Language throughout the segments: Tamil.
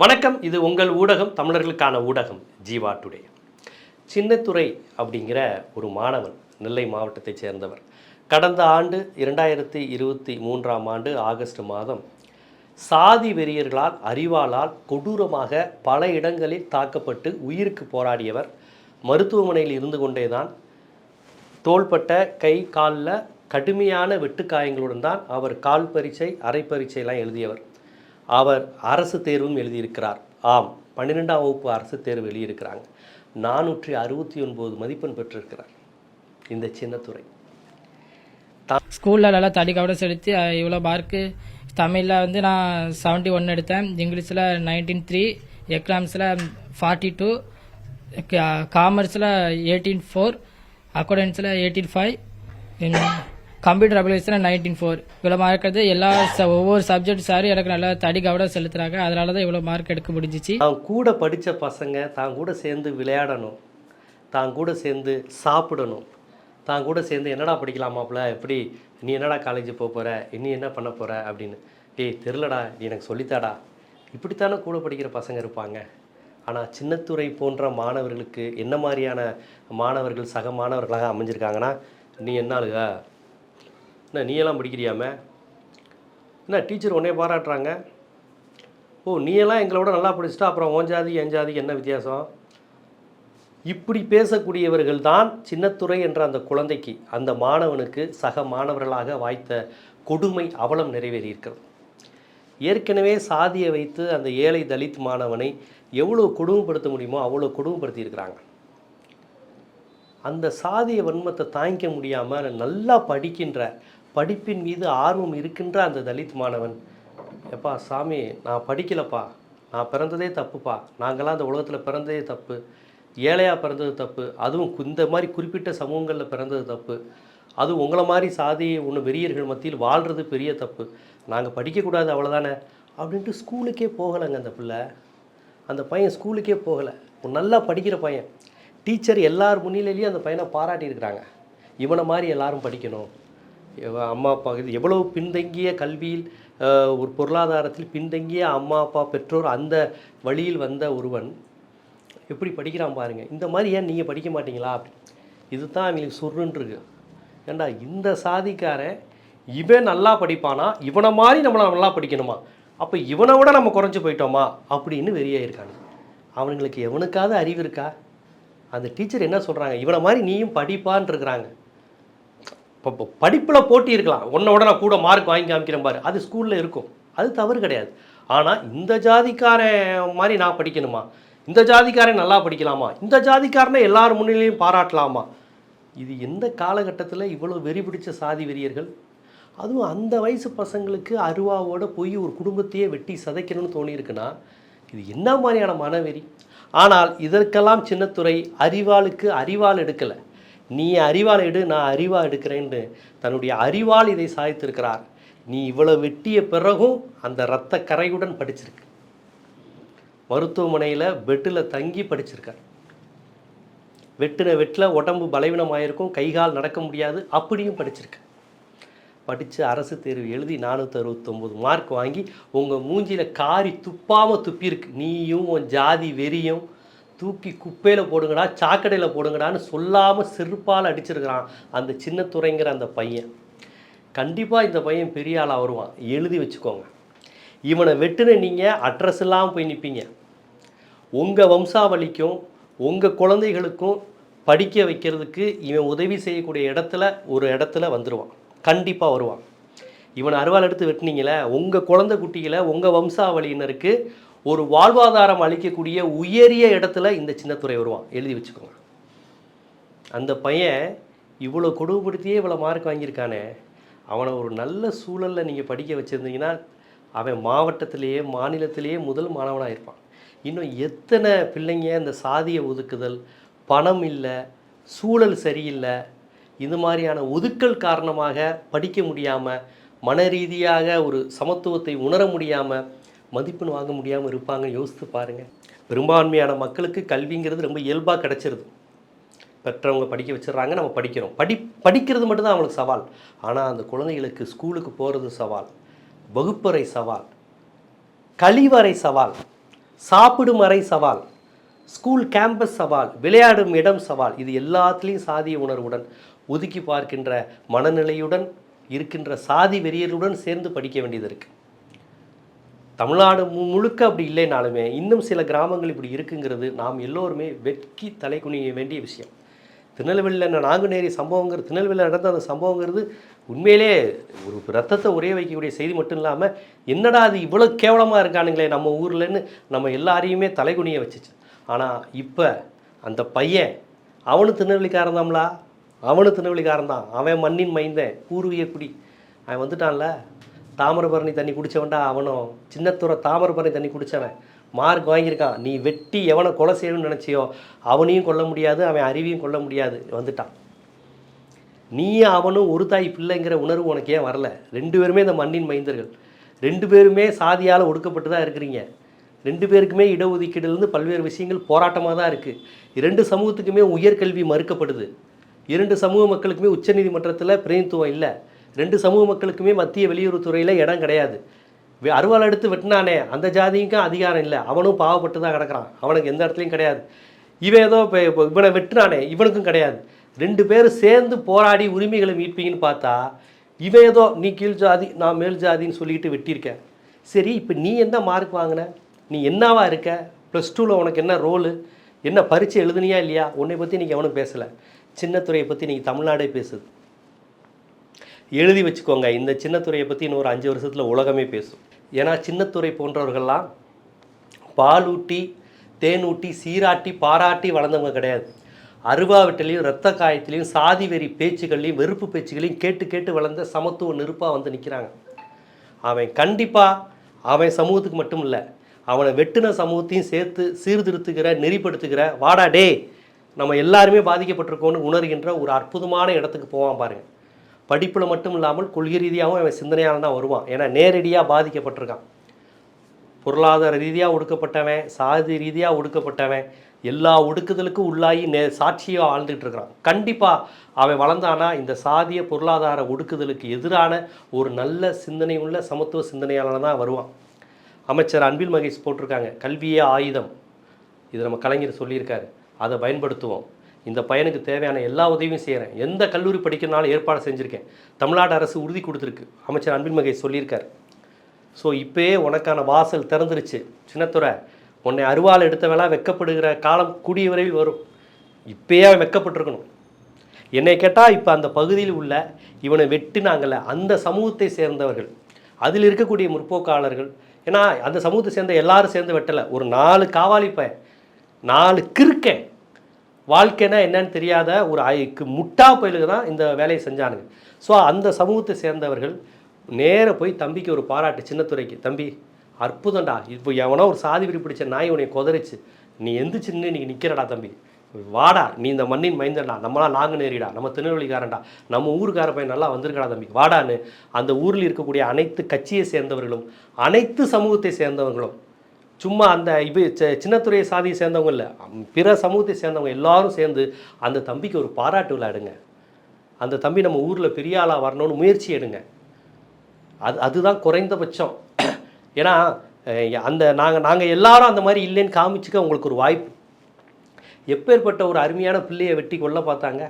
வணக்கம் இது உங்கள் ஊடகம் தமிழர்களுக்கான ஊடகம் ஜீவா டுடே. சின்னத்துறை அப்படிங்கிற ஒரு மாணவன் நெல்லை மாவட்டத்தைச் சேர்ந்தவர். கடந்த ஆண்டு இரண்டாயிரத்தி இருபத்தி மூன்றாம் ஆண்டு ஆகஸ்ட் மாதம் சாதி வெறியர்களால் அறிவாளால் கொடூரமாக பல இடங்களில் தாக்கப்பட்டு உயிருக்கு போராடியவர். மருத்துவமனையில் இருந்து கொண்டேதான் தோள்பட்ட கை காலில் கடுமையான வெட்டுக்காயங்களுடன் தான் அவர் கால் பரீட்சை அரை பரீட்சையெல்லாம் எழுதியவர். அவர் அரசு தேர்வும் எழுதியிருக்கிறார். ஆம் பன்னிரெண்டாம் வகுப்பு அரசு தேர்வு எழுதியிருக்கிறாங்க. நானூற்றி அறுபத்தி ஒன்பது மதிப்பெண் பெற்றிருக்கிறார். இந்த சின்னத்துறை. ஸ்கூலில் நல்லா தடி கவனம் செலுத்தி இவ்வளோ மார்க்கு. தமிழில் வந்து நான் செவன்ட்டி ஒன் எடுத்தேன். இங்கிலீஷில் நைன்டீன் த்ரீ எக்கனாமிக்ஸில் ஃபார்ட்டி டூ காமர்ஸில் eighteen four அக்கௌண்டன்ஸில் eighteen five computer application nineteen four இவ்வளோ மார்க் எடுத்து எல்லா ஒவ்வொரு சப்ஜெக்ட் சாரும் எனக்கு நல்லா தடி கவட செலுத்துறாங்க. அதனால தான் இவ்வளோ மார்க் எடுக்க முடிஞ்சிச்சு. தான் கூட படித்த பசங்க தான் கூட சேர்ந்து விளையாடணும். தான் கூட சேர்ந்து சாப்பிடணும். தான் கூட சேர்ந்து என்னடா படிக்கலாமாப்ல எப்படி? நீ என்னடா காலேஜ் போக போகிற நீ என்ன பண்ண போகிற அப்படின்னு. டேய் தெரிலடா நீ எனக்கு சொல்லித்தாடா. இப்படித்தானே கூட படிக்கிற பசங்க இருப்பாங்க. ஆனால் சின்னத்துறை போன்ற மாணவர்களுக்கு என்ன மாதிரியான மாணவர்கள் சக மாணவர்களாக அமைஞ்சிருக்காங்கன்னா நீ என்ன ஆளுக என்ன நீயெல்லாம் படிக்கிறியாமே? என்ன டீச்சர் உடனே பாராட்டுறாங்க? ஓ நீயெல்லாம் எங்களை எங்களோட நல்லா படிச்சுட்டா அப்புறம் ஓன் ஜாதி என் ஜாதிக்கு என்ன வித்தியாசம்? இப்படி பேசக்கூடியவர்கள் தான் சின்னத்துறை என்ற அந்த குழந்தைக்கு அந்த மாணவனுக்கு சக மாணவர்களாக வாய்த்த கொடுமை அவலம் நிறைவேறியிருக்கிறது. ஏற்கனவே சாதியை வைத்து அந்த ஏழை தலித் மாணவனை எவ்வளோ கொடுமைப்படுத்த முடியுமோ அவ்வளோ கொடுமைப்படுத்தியிருக்கிறாங்க. அந்த சாதிய வன்மத்தை தாங்கிக்க முடியாமல் நல்லா படிக்கின்ற படிப்பின் மீது ஆர்வம் இருக்கின்ற அந்த தலித் மாணவன் எப்பா சாமி நான் படிக்கலப்பா. நான் பிறந்ததே தப்புப்பா. நாங்களாம் அந்த உலகத்தில் பிறந்ததே தப்பு. ஏழையாக பிறந்தது தப்பு. அதுவும் கு- இந்த மாதிரி குறிப்பிட்ட சமூகங்களில் பிறந்தது தப்பு. அதுவும் உங்களை மாதிரி சாதி ஒன்று வெறியர்கள் மத்தியில் வாழ்கிறது பெரிய தப்பு. நாங்கள் படிக்கக்கூடாது அவ்வளோதானே அப்படின்ட்டு ஸ்கூலுக்கே போகலைங்க அந்த பிள்ளை. அந்த பையன் ஸ்கூலுக்கே போகலை. ஒரு நல்லா படிக்கிற பையன். டீச்சர் எல்லார் முன்னிலையிலையும் அந்த பையனை பாராட்டியிருக்கிறாங்க. இவனை மாதிரி எல்லாரும் படிக்கணும். அம்மா அப்பா இது எவ்வளவு பின்தங்கிய கல்வியில் ஒரு பொருளாதாரத்தில் பின்தங்கிய அம்மா அப்பா பெற்றோர் அந்த வழியில் வந்த ஒருவன் எப்படி படிக்கிறான் பாருங்கள் இந்த மாதிரி ஏன் நீங்கள் படிக்க மாட்டீங்களா? அப்படி இதுதான் அவங்களுக்கு சுருன்னு ஏண்டா இந்த சாதிக்காரன் இவன் நல்லா படிப்பானா? இவனை மாதிரி நம்மளை நல்லா படிக்கணுமா? அப்போ இவனை விட நம்ம குறைஞ்சி போயிட்டோமா? அப்படின்னு வெறியாயிருக்காங்க அவனுங்களுக்கு எவனுக்காவது அறிவு இருக்கா? அந்த டீச்சர் என்ன சொல்கிறாங்க இவனை மாதிரி நீயும் படிப்பான்னு இருக்கிறாங்க. இப்போ படிப்பில் போட்டி இருக்கலாம். உன்னோட நான் கூட மார்க் வாங்கி காமிக்கிறேன் பாரு. அது ஸ்கூலில் இருக்கும். அது தவறு கிடையாது. ஆனால் இந்த ஜாதிக்காரன் மாதிரி நான் படிக்கணுமா? இந்த ஜாதிக்காரன் நல்லா படிக்கலாமா? இந்த ஜாதிக்காரனை எல்லார் முன்னிலையும் பாராட்டலாமா? இது எந்த காலகட்டத்தில் இவ்வளோ வெறி பிடிச்ச சாதி வெறியர்கள்? அதுவும் அந்த வயசு பசங்களுக்கு அருவாவோட போய் ஒரு குடும்பத்தையே வெட்டி சதைக்கணும்னு தோணியிருக்குன்னா இது என்ன மாதிரியான மனவெறி? ஆனால் இதற்கெல்லாம் சின்னத்துறை அறிவாளுக்கு அறிவால் எடுக்கலை. நீ அறிவால் எடு நான் அறிவாக எடுக்கிறேன்னு தன்னுடைய அறிவால் இதை சாதித்திருக்கிறார். நீ இவ்வளோ வெட்டிய பிறகும் அந்த இரத்த கரையுடன் படிச்சிருக்கு. மருத்துவமனையில் பெட்டில் தங்கி படிச்சிருக்கார். வெட்டின வெட்டில் உடம்பு பலவீனமாயிருக்கும் கை கால் நடக்க முடியாது அப்படியும் படிச்சிருக்கேன் படித்து அரசு தேர்வு எழுதி நானூற்றி அறுபத்தொம்போது மார்க் வாங்கி உங்கள் மூஞ்சியில் காரி துப்பாமல் துப்பியிருக்கு. நீயும் உன் ஜாதி வெறியும் தூக்கி குப்பையில் போடுங்கடா சாக்கடையில் போடுங்கடான்னு சொல்லாமல் செருப்பால் அடிச்சிருக்கிறான் அந்த சின்ன துறைங்கிற அந்த பையன். கண்டிப்பாக இந்த பையன் பெரிய ஆளாக வருவான். எழுதி வச்சுக்கோங்க. இவனை வெட்டுன நீங்கள் அட்ரஸ் இல்லாமல் போய் நிற்பீங்க உங்கள் வம்சாவளிக்கும் உங்கள் குழந்தைகளுக்கும் படிக்க வைக்கிறதுக்கு இவன் உதவி செய்யக்கூடிய இடத்துல ஒரு இடத்துல வந்துடுவான் கண்டிப்பாக வருவான். இவனை அருவாள் எடுத்து வெட்டினீங்களே உங்கள் குழந்தை குட்டிகளை உங்கள் வம்சாவளியினருக்கு ஒரு வாழ்வாதாரம் அளிக்கக்கூடிய உயரிய இடத்துல இந்த சின்னத்துறை வருவான். எழுதி வச்சுக்கோங்க. அந்த பையன் இவ்வளோ கொடுமைப்படுத்தியே இவ்வளோ மார்க் வாங்கியிருக்கானே. அவனை ஒரு நல்ல சூழலில் நீங்கள் படிக்க வச்சுருந்தீங்கன்னா அவன் மாவட்டத்திலேயே மாநிலத்திலேயே முதல் மாணவனாக இருப்பான் இன்னும் எத்தனை பிள்ளைங்க இந்த சாதிய ஒதுக்குதல்? பணம் இல்லை சூழல் சரியில்லை. இது மாதிரியான ஒதுக்கல் காரணமாக படிக்க முடியாமல் மன ரீதியாக ஒரு சமத்துவத்தை உணர முடியாமல் மதிப்பெண் வாங்க முடியாமல் இருப்பாங்க யோசித்து பாருங்கள் பெரும்பான்மையான மக்களுக்கு கல்விங்கிறது ரொம்ப இயல்பாக கிடச்சிருது. பெற்றவங்க படிக்க வச்சிடுறாங்க நம்ம படிக்கிறோம். படி படிக்கிறது மட்டும்தான் அவங்களுக்கு சவால். ஆனால் அந்த குழந்தைகளுக்கு ஸ்கூலுக்கு போகிறது சவால். வகுப்பறை சவால். கழிவறை சவால். சாப்பிடும் அறை சவால். ஸ்கூல் கேம்பஸ் சவால். விளையாடும் இடம் சவால். இது எல்லாத்துலேயும் சாதிய உணர்வுடன் ஒதுக்கி பார்க்கின்ற மனநிலையுடன் இருக்கின்ற சாதி வெறியருடன் சேர்ந்து படிக்க வேண்டியது இருக்குது தமிழ்நாடு மு- முழுக்க அப்படி இல்லைனாலுமே இன்னும் சில கிராமங்கள் இப்படி இருக்குங்கிறது நாம் எல்லோருமே வெட்கி தலை குனிய வேண்டிய விஷயம். திருநெல்வேலியில் நாங்குநேரி சம்பவங்கிறது திருநெல்வேலியில் நடந்த அந்த சம்பவங்கிறது உண்மையிலே ஒரு ரத்தத்தை உரைய வைக்கக்கூடிய செய்தி மட்டும் இல்லாமல் என்னடா அது இவ்வளோ கேவலமாக இருக்கானுங்களே நம்ம ஊர்லன்னு நம்ம எல்லாரையுமே தலைகுனிய வச்சுச்சு. ஆனால் இப்போ அந்த பையன் அவனு திருநெல்வேலிக்காரன் தான்ல அவனு திருநெல்வேலிக்காரன் தான். அவன் மண்ணின் மைந்தன். பூர்வீக குடி அவன் வந்துட்டான்ல. தாமிரபரணி தண்ணி குடித்தவன்டா அவனும் சின்னத்துறை தாமிரபரணி தண்ணி குடித்தவன் மார்க் வாங்கியிருக்கான். நீ வெட்டி எவனை கொலை செய்யணும்னு நினச்சியோ அவனையும் கொல்ல முடியாது அவன் அறிவையும் கொல்ல முடியாது வந்துட்டான். நீ அவனும் ஒரு தாய் பிள்ளைங்கிற உணர்வு உனக்கு ஏன் வரல? ரெண்டு பேருமே இந்த மண்ணின் மைந்தர்கள். ரெண்டு பேருமே சாதியால் ஒடுக்கப்பட்டு தான் இருக்கிறீங்க. ரெண்டு பேருக்குமே இடஒதுக்கீடுலேருந்து பல்வேறு விஷயங்கள் போராட்டமாக தான் இருக்குது இரண்டு சமூகத்துக்குமே உயர்கல்வி மறுக்கப்படுது. இரண்டு சமூக மக்களுக்குமே உச்சநீதிமன்றத்தில் பிரதிநிதித்துவம் இல்லை. ரெண்டு சமூக மக்களுக்குமே மத்திய வெளியுறவுத்துறையில் இடம் கிடையாது. வே- அருவாள் எடுத்து வெட்டினானே அந்த ஜாதிக்கும் அதிகாரம் இல்லை. அவனும் பாவப்பட்டு தான் கிடக்கிறான். அவனுக்கு எந்த இடத்துலையும் கிடையாது. இவன் ஏதோ இப்போ இப்போ இவனை வெட்டினானே இவனுக்கும் கிடையாது. ரெண்டு பேரும் சேர்ந்து போராடி உரிமைகளை மீட்பீங்கன்னு பார்த்தா இவன் ஏதோ நீ கீழ் ஜாதி நான் மேல் ஜாதின்னு சொல்லிட்டு வெட்டியிருக்கேன். சரி இப்போ நீ என்ன மார்க் வாங்கின? நீ என்னவா இருக்க? ப்ளஸ் டூவில் உனக்கு என்ன ரோலு என்ன பரீட்சை எழுதுனியா இல்லையா? உன்னை பற்றி நீங்கள் எவனும் பேசலை. சின்னத்துறையை பற்றி நீங்கள் தமிழ்நாடே பேசுது. எழுதி வச்சுக்கோங்க. இந்த சின்னத்துறையை பற்றி இன்னும் ஒரு அஞ்சு வருஷத்தில் உலகமே பேசும். ஏன்னா சின்னத்துறை போன்றவர்கள்லாம் பாலூட்டி தேனூட்டி சீராட்டி பாராட்டி வளர்ந்தவங்க கிடையாது. அருவாவிட்டிலையும் இரத்த காயத்திலையும் சாதி வெறி பேச்சுகள்லையும் வெறுப்பு பேச்சுகளையும் கேட்டு கேட்டு வளர்ந்த சமத்துவ நெருப்பாக வந்து நிற்கிறாங்க அவன் கண்டிப்பாக அவன் சமூகத்துக்கு மட்டும் இல்லை அவனை வெட்டின சமூகத்தையும் சேர்த்து சீர்திருத்துகிற நெறிப்படுத்துகிற வாடா டே நம்ம எல்லாருமே பாதிக்கப்பட்டிருக்கோன்னு உணர்கின்ற ஒரு அற்புதமான இடத்துக்கு போவான் பாருங்க. படிப்பில் மட்டும் இல்லாமல் கொள்கை ரீதியாகவும் அவன் சிந்தனையால் தான் வருவான். ஏன்னா நேரடியாக பாதிக்கப்பட்டிருக்கான். பொருளாதார ரீதியாக ஒடுக்கப்பட்டவன் சாதி ரீதியாக ஒடுக்கப்பட்டவன் எல்லா ஒடுக்குதலுக்கும் உள்ளாகி நே சாட்சியாக வாழ்ந்துட்டு இருக்கிறான். கண்டிப்பாக அவன் வளர்ந்தானா இந்த சாதிய பொருளாதார ஒடுக்குதலுக்கு எதிரான ஒரு நல்ல சிந்தனை உள்ள சமத்துவ சிந்தனையாளர் தான் வருவான். அமைச்சர் அன்பில் மகேஷ் போட்டிருக்காங்க கல்வியே ஆயுதம். இது நம்ம கலைஞர் சொல்லியிருக்காரு. அதை பயன்படுத்துவோம். இந்த பையனுக்கு தேவையான எல்லா உதவியும் செய்கிறேன் எந்த கல்லூரி படிக்கிறனாலும் ஏற்பாடு செஞ்சுருக்கேன். தமிழ்நாடு அரசு உறுதி கொடுத்துருக்கு. அமைச்சர் அன்பில் மகேஷ் சொல்லியிருக்காரு. ஸோ இப்போயே உனக்கான வாசல் திறந்துருச்சு. சின்னத்துறை உன்னை அருவாள் எடுத்தவெல்லாம் வெக்கப்படுகிற காலம் கூடிய விரைவில் வரும். இப்பயே அவன் வெக்கப்பட்டிருக்கணும். என்னை கேட்டால் இப்போ அந்த பகுதியில் உள்ள இவனை வெட்டினாங்கல்ல அந்த சமூகத்தை சேர்ந்தவர்கள். அதில் இருக்கக்கூடிய முற்போக்காளர்கள். ஏன்னா அந்த சமூகத்தை சேர்ந்த எல்லாரும் சேர்ந்து வெட்டலை. ஒரு நாலு காவாலி பையன் நாலு கிறுக்கேன். வாழ்க்கைனா என்னன்னு தெரியாத ஒரு ஐக்கு முட்டா பயிலுக்கு தான் இந்த வேலையை செஞ்சானுங்க. ஸோ அந்த சமூகத்தை சேர்ந்தவர்கள் நேராக போய் தம்பிக்கு ஒரு பாராட்டு சின்னத்துறைக்கு தம்பி அற்புதம்டா. இப்போ எவனோ ஒரு சாதி விரி பிடிச்ச நாய் உன்னை கொதறிச்சு. நீ எந்திரிச்சுன்னு நீ நிற்கிறடா தம்பி? வாடா நீ இந்த மண்ணின் மைந்தன்டா. நம்மளாம் நாங்க நேரிடா நம்ம திருநெல்வேலிக்காரன்டா. நம்ம ஊருக்கார பையன் நல்லா வந்திருக்கடா தம்பி. வாடான்னு. அந்த ஊரில் இருக்கக்கூடிய அனைத்து கட்சியை சேர்ந்தவர்களும் அனைத்து சமூகத்தை சேர்ந்தவர்களும் சும்மா அந்த இது சின்னத்துறையை சாதியை சேர்ந்தவங்க இல்லை. பிற சமூகத்தை சேர்ந்தவங்க எல்லாரும் சேர்ந்து அந்த தம்பிக்கு ஒரு பாராட்டு விளையாடுங்க அந்த தம்பி நம்ம ஊரில் பெரிய ஆளாக வரணும்னு முயற்சி எடுங்க. அது அதுதான் குறைந்தபட்சம். ஏன்னா அந்த நாங்கள் நாங்கள் எல்லாரும் அந்த மாதிரி இல்லைன்னு காமிச்சுக்க உங்களுக்கு ஒரு வாய்ப்பு. எப்பேற்பட்ட ஒரு அருமையான பிள்ளையை வெட்டி கொள்ள பார்த்தாங்க?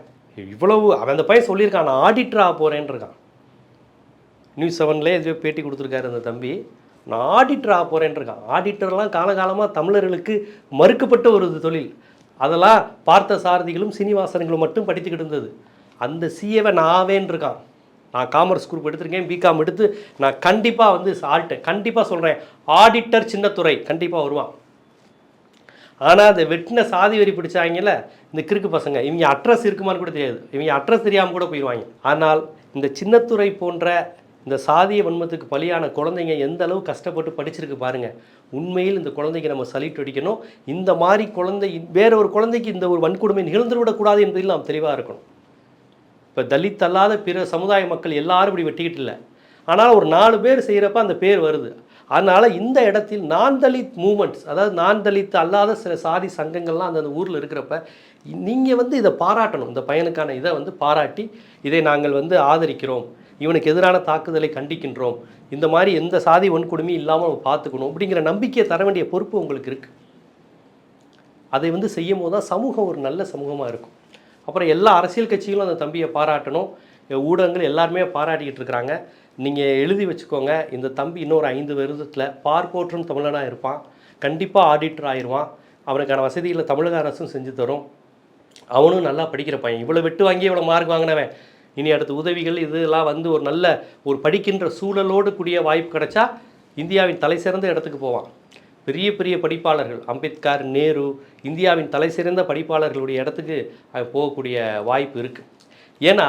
இவ்வளவு அவன் அந்த பையன் சொல்லியிருக்கான் நான் ஆடிட்டர் ஆக போகிறேன்னு இருக்கான் நியூஸ் செவன்லேயே எதுவே பேட்டி கொடுத்துருக்காரு அந்த தம்பி. நான் ஆடிட்டர் ஆக போகிறேன்னு இருக்கான். ஆடிட்டர்லாம் காலகாலமாக தமிழர்களுக்கு மறுக்கப்பட்ட ஒரு தொழில். அதெல்லாம் பார்த்த சாரதிகளும் சீனிவாசனங்களும் மட்டும் படித்துக்கிட்டு இருந்தது. அந்த சிஏவை நான் ஆவேன்னு இருக்கான். நான் காமர்ஸ் குரூப் எடுத்திருக்கேன் பிகாம் எடுத்து நான் கண்டிப்பாக வந்து ஆல்ட்டு கண்டிப்பாக சொல்கிறேன் ஆடிட்டர் சின்னத்துறை கண்டிப்பாக வருவான். ஆனால் அந்த வெட்டின சாதி வரி பிடிச்சாங்கல்ல இந்த கிறுக்கு பசங்க இவங்க அட்ரஸ் இருக்குமான்னு கூட தெரியாது. இவங்க அட்ரஸ் தெரியாமல் கூட போயிடுவாங்க ஆனால் இந்த சின்னத்துறை போன்ற இந்த சாதிய வன்மத்துக்கு பலியான குழந்தைங்க எந்த அளவு கஷ்டப்பட்டு படிச்சிருக்கு பாருங்கள் உண்மையில் இந்த குழந்தைக்கு நம்ம சலிட்டு அடிக்கணும். இந்த மாதிரி குழந்தை வேற ஒரு குழந்தைக்கு இந்த ஒரு வன்கொடுமை நிகழ்ந்துவிடக்கூடாது என்பதில் நாம் தெளிவாக இருக்கணும். இப்போ தலித் அல்லாத பிற சமுதாய மக்கள் எல்லாரும் இப்படி வெட்டிக்கிட்டு இல்லை. ஆனால் ஒரு நாலு பேர் செய்கிறப்ப அந்த பேர் வருது. அதனால் இந்த இடத்தில் நான் தலித் மூமெண்ட்ஸ் அதாவது நான் தலித் அல்லாத சில சாதி சங்கங்கள்லாம் அந்த ஊரில் இருக்கிறப்ப நீங்கள் வந்து இதை பாராட்டணும். இந்த பையனுக்கான இதை வந்து பாராட்டி இதை நாங்கள் வந்து ஆதரிக்கிறோம். இவனுக்கு எதிரான தாக்குதலை கண்டிக்கின்றோம். இந்த மாதிரி எந்த சாதி வன்கொடுமையும் இல்லாமல் நம்ம பார்த்துக்கணும். அப்படிங்கிற நம்பிக்கையை தர வேண்டிய பொறுப்பு உங்களுக்கு இருக்குது அதை வந்து செய்யும் போது தான் சமூகம் ஒரு நல்ல சமூகமாக இருக்கும். அப்புறம் எல்லா அரசியல் கட்சிகளும் அந்த தம்பியை பாராட்டணும். ஊடகங்கள் எல்லாருமே பாராட்டிக்கிட்டு இருக்கிறாங்க. நீங்கள் எழுதி வச்சுக்கோங்க. இந்த தம்பி இன்னொரு ஐந்து வருடத்தில் பார்ப்போற்றும் தமிழனாக இருப்பான். கண்டிப்பாக ஆடிட்டர் ஆயிடுவான் அவனுக்கான வசதிகளை தமிழக அரசும் செஞ்சு தரும். அவனும் நல்லா படிக்கிற பையன். இவ்வளோ வெட்டு வாங்கி இவ்வளோ மார்க் வாங்கினவன். இனி அடுத்த உதவிகள் இதெல்லாம் வந்து ஒரு நல்ல ஒரு படிக்கின்ற சூழலோடு கூடிய வாய்ப்பு கிடைச்சா இந்தியாவின் தலை சிறந்த இடத்துக்கு போவான் பெரிய பெரிய படிப்பாளர்கள் அம்பேத்கர் நேரு இந்தியாவின் தலை சிறந்த படிப்பாளர்களுடைய இடத்துக்கு போகக்கூடிய வாய்ப்பு இருக்குது ஏன்னா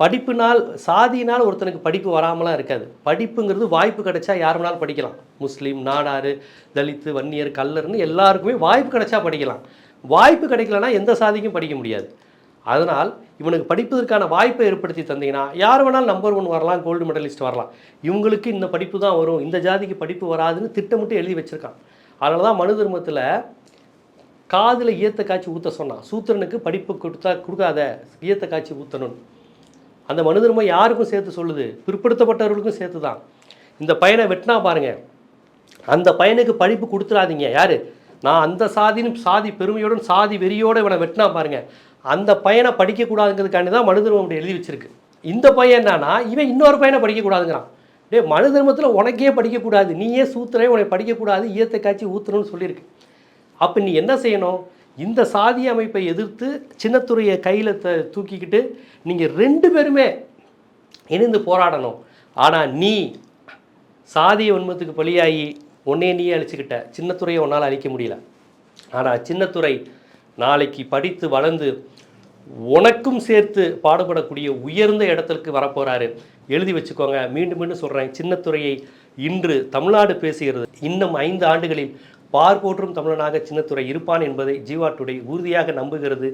படிப்புனால் சாதியினால் ஒருத்தனுக்கு படிப்பு வராமலாம் இருக்காது. படிப்புங்கிறது வாய்ப்பு கிடைச்சா யார் வேணாலும் படிக்கலாம். முஸ்லீம் நாடாறு தலித்து வன்னியர் கல்லர்னு எல்லாருக்குமே வாய்ப்பு கிடைச்சா படிக்கலாம். வாய்ப்பு கிடைக்கலனா எந்த சாதிக்கும் படிக்க முடியாது. அதனால் இவனுக்கு படிப்பதற்கான வாய்ப்பை ஏற்படுத்தி தந்தீங்கன்னா யார் வேணாலும் நம்பர் ஒன் வரலாம் கோல்டு மெடலிஸ்ட் வரலாம். இவங்களுக்கு இந்த படிப்பு தான் வரும். இந்த ஜாதிக்கு படிப்பு வராதுன்னு திட்டமிட்டு எழுதி வச்சுருக்கான். அதனால தான் மனு தர்மத்தில் காதில் ஈயத்தை காய்ச்சி ஊற்ற சொன்னான். சூத்திரனுக்கு படிப்பு கொடுத்தா கொடுக்காத ஈயத்தை காய்ச்சி ஊற்றணும் அந்த மனு தர்மம் யாருக்கும் சேர்த்து சொல்லுது? பிற்படுத்தப்பட்டவர்களுக்கும் சேர்த்து தான். இந்த பையனை வெட்டினா பாருங்கள் அந்த பையனுக்கு படிப்பு கொடுத்துடாதீங்க. யார்? நான் அந்த சாதின்னு சாதி பெருமையோடும் சாதி வெறியோட இவனை வெட்டினா பாருங்கள் அந்த பையனை படிக்கக்கூடாதுங்கிறதுக்காண்டி தான் மனு தர்மம் எழுதி வச்சிருக்கு. இந்த பையன் என்னன்னா இவன் இன்னொரு பையனை படிக்கக்கூடாதுங்கிறான். டேய் மனு தர்மத்தில் உனக்கே படிக்கக்கூடாது. நீயே சூத்திரே உனக்கு படிக்கக்கூடாது ஈயத்தை காய்ச்சி ஊற்றணும்னு சொல்லியிருக்கு. அப்போ நீ என்ன செய்யணும்? இந்த சாதி அமைப்பை எதிர்த்து சின்னத்துறையை கையில் த தூக்கிக்கிட்டு நீங்கள் ரெண்டு பேருமே இணைந்து போராடணும். ஆனால் நீ சாதிய வன்மத்துக்கு பலியாகி உன்னையே நீயே அழிச்சுக்கிட்ட. சின்னத்துறையை உன்னால் அழிக்க முடியல. ஆனால் சின்னத்துறை நாளைக்கு படித்து வளர்ந்து உனக்கும் சேர்த்து பாடுபடக்கூடிய உயர்ந்த இடத்திற்கு வரப்போகிறாரு எழுதி வச்சுக்கோங்க. மீண்டும் மீண்டும் சொல்கிறேன் சின்னத்துறையை இன்று தமிழ்நாடு பேசுகிறது. இன்னும் ஐந்து ஆண்டுகளில் பார் போற்றும் தமிழனாக சின்னத்துறை இருப்பான் என்பதை ஜீவா டுடே உறுதியாக நம்புகிறது.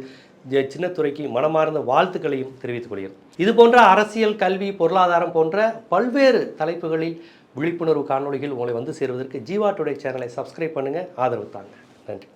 சின்னத்துறைக்கு மனமார்ந்த வாழ்த்துக்களையும் தெரிவித்துக் கொள்கிறது இது போன்ற அரசியல் கல்வி பொருளாதாரம் போன்ற பல்வேறு தலைப்புகளில் விழிப்புணர்வு காணொளிகள் உங்களை வந்து சேருவதற்கு ஜீவா டுடே சேனலை சப்ஸ்கிரைப் பண்ணுங்கள் ஆதரவு தாங்க. நன்றி.